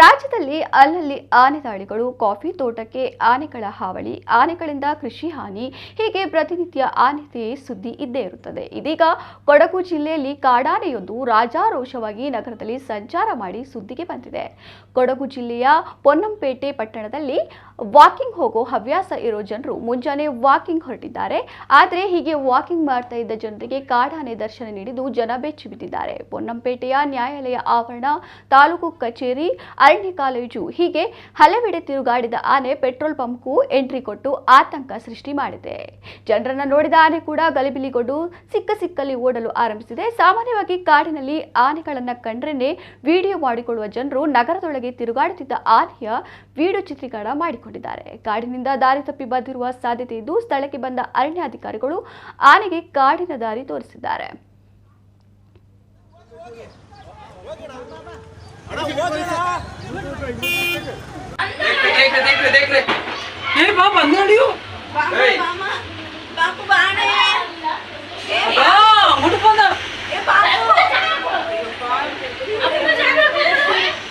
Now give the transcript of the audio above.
ರಾಜ್ಯದಲ್ಲಿ ಅಲ್ಲಲ್ಲಿ ಆನೆ ದಾಳಿಗಳು, ಕಾಫಿ ತೋಟಕ್ಕೆ ಆನೆಗಳ ಹಾವಳಿ, ಆನೆಗಳಿಂದ ಕೃಷಿ ಹಾನಿ, ಹೀಗೆ ಪ್ರತಿನಿತ್ಯ ಆನೆದೇ ಸುದ್ದಿ ಇದ್ದೇ ಇರುತ್ತದೆ. ಇದೀಗ ಕೊಡಗು ಜಿಲ್ಲೆಯಲ್ಲಿ ಕಾಡಾನೆಯೊಂದು ರಾಜಾರೋಷವಾಗಿ ನಗರದಲ್ಲಿ ಸಂಚಾರ ಮಾಡಿ ಸುದ್ದಿಗೆ ಬಂದಿದೆ. ಕೊಡಗು ಜಿಲ್ಲೆಯ ಪೊನ್ನಂಪೇಟೆ ಪಟ್ಟಣದಲ್ಲಿ ವಾಕಿಂಗ್ ಹೋಗೋ ಹವ್ಯಾಸ ಇರೋ ಜನರು ಮುಂಜಾನೆ ವಾಕಿಂಗ್ ಹೊರಟಿದ್ದಾರೆ. ಆದರೆ ಹೀಗೆ ವಾಕಿಂಗ್ ಮಾಡ್ತಾ ಇದ್ದ ಜನರಿಗೆ ಕಾಡಾನೆ ದರ್ಶನ ನೀಡಿದ್ದು ಜನ ಬೆಚ್ಚಿ ಬಿದ್ದಿದ್ದಾರೆ ಪೊನ್ನಂಪೇಟೆಯ ನ್ಯಾಯಾಲಯ ಆವರಣ ತಾಲೂಕು ಕಚೇರಿ ಅರಣ್ಯ ಕಾಲೇಜು. ಹೀಗೆ ಹಲವೆಡೆ ತಿರುಗಾಡಿದ ಆನೆ ಪೆಟ್ರೋಲ್ ಪಂಪ್ಗೂ ಎಂಟ್ರಿ ಕೊಟ್ಟು ಆತಂಕ ಸೃಷ್ಟಿ ಮಾಡಿದೆ. ಜನರನ್ನ ನೋಡಿದ ಆನೆ ಕೂಡ ಗಲಿಬಿಲಿಗೊಂಡು ಸಿಕ್ಕ ಸಿಕ್ಕಲ್ಲಿ ಓಡಲು ಆರಂಭಿಸಿದೆ. ಸಾಮಾನ್ಯವಾಗಿ ಕಾಡಿನಲ್ಲಿ ಆನೆಗಳನ್ನ ಕಂಡ್ರೇನೆ ವಿಡಿಯೋ ಮಾಡಿಕೊಳ್ಳುವ ಜನರು ನಗರದೊಳಗೆ ತಿರುಗಾಡುತ್ತಿದ್ದ ಆನೆಯ ವಿಡಿಯೋ ಚಿತ್ರೀಕರಣ ಮಾಡಿಕೊಂಡಿದ್ದಾರೆ. ಕಾಡಿನಿಂದ ದಾರಿ ತಪ್ಪಿ ಬಂದಿರುವ ಸಾಧ್ಯತೆ ಇದ್ದು ಸ್ಥಳಕ್ಕೆ ಬಂದ ಅರಣ್ಯಾಧಿಕಾರಿಗಳು ಆನೆಗೆ ಕಾಡಿನ ದಾರಿ ತೋರಿಸಿದ್ದಾರೆ. देख ले। ये बाप अंधा हो।